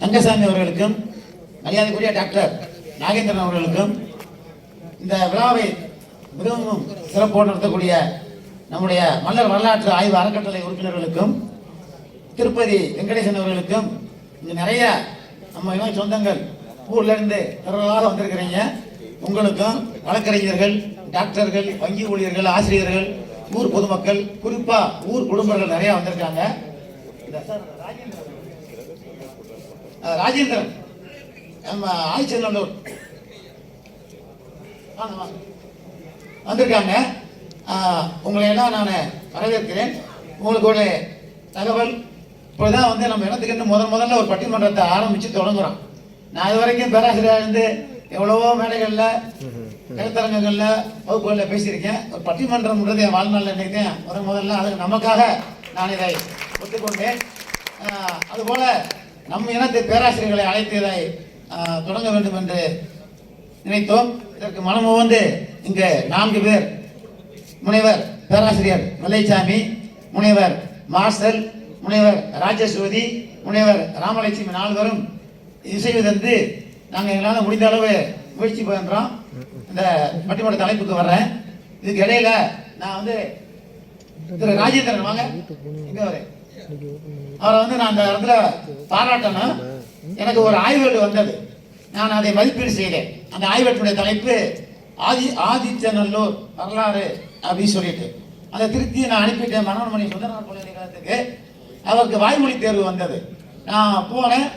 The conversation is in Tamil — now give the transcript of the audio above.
ரங்கசாமி அவர்களுக்கும் மரியாதைக்குரிய டாக்டர் நாகேந்திரன் அவர்களுக்கும் இந்த விழாவை மிகவும் சிறப்போடு நடத்தக்கூடிய நம்முடைய மன்னர் வரலாற்று ஆய்வு அறக்கட்டளை உறுப்பினர்களுக்கும் திருப்பதி வெங்கடேசன் அவர்களுக்கும் இங்கே நிறைய நம்ம சொந்தங்கள் ஊர்லேருந்து திரளாக வந்திருக்கிறீங்க. உங்களுக்கும் வழக்கறிஞர்கள் டாக்டர்கள் வங்கி ஊழியர்கள் ஆசிரியர்கள் ஊர் பொதுமக்கள் குறிப்பாக ஊர் குடும்பங்கள் நிறையா வந்திருக்காங்க. இந்த சார் ராஜேந்திரன் ராஜேந்திரன். நம்ம ஆய்ச்சநல்லூர் வந்திருக்காங்க. உங்களை எல்லாம் நான் வரவேற்கிறேன். உங்களுக்கு ஒரு தகவல். இப்போதான் வந்து நம்ம இனத்துக்கு முதல் முதல்ல ஒரு பட்டிமன்றத்தை ஆரம்பித்து தொடங்குறோம். நான் இது வரைக்கும் பேராசிரியர் இருந்து எவ்வளவோ மேடைகளில் கருத்தரங்கங்களில் வகுப்புகளில் பேசியிருக்கேன். ஒரு பட்டிமன்றம்ன்றது என் வாழ்நாளில் நினைத்தேன் முதன் முதல்ல. அதுக்கு நமக்காக நான் இதை ஒத்துக்கொண்டேன். அதுபோல் நம் இனத்து பேராசிரியர்களை அழைத்து இதை தொடங்க வேண்டும் என்று நினைத்தோம். இதற்கு மனம் வந்து இங்கு நான்கு பேர். முனைவர் பேராசிரியர் மல்லைச்சாமி முனைவர் மார்சல் முனைவர் ராஜஸ்வதி முனைவர் ராமலட்சுமி நால்வரும் இசைவு தந்து நாங்கள் எங்களால் முடிந்த அளவு முயற்சி பண்ணுறோம் இந்த பட்டிமன்ற தலைப்புக்கு வர்றேன். இதுக்கு இடையில நான் வந்து திரு ராஜேந்திரன் வாங்க. இங்கே வரேன். அவரை வந்து நான் அந்த இடத்துல பாராட்டணும். எனக்கு ஒரு ஆய்வேடு வந்தது. நான் அதை மதிப்பீடு செய்தேன். அந்த ஆய்வேட்டுடைய தலைப்பு ஆதி ஆதிச்சநல்லூர் வரலாறு அப்படின்னு சொல்லிட்டு. அதை திருப்தியை நான் அனுப்பிட்டேன் மனோன்மணி சுந்தரநாள் பல்கலைக்கழகத்துக்கு அவருக்கு வாய்மொழி தேர்வு வந்தது. நான் போனேன்.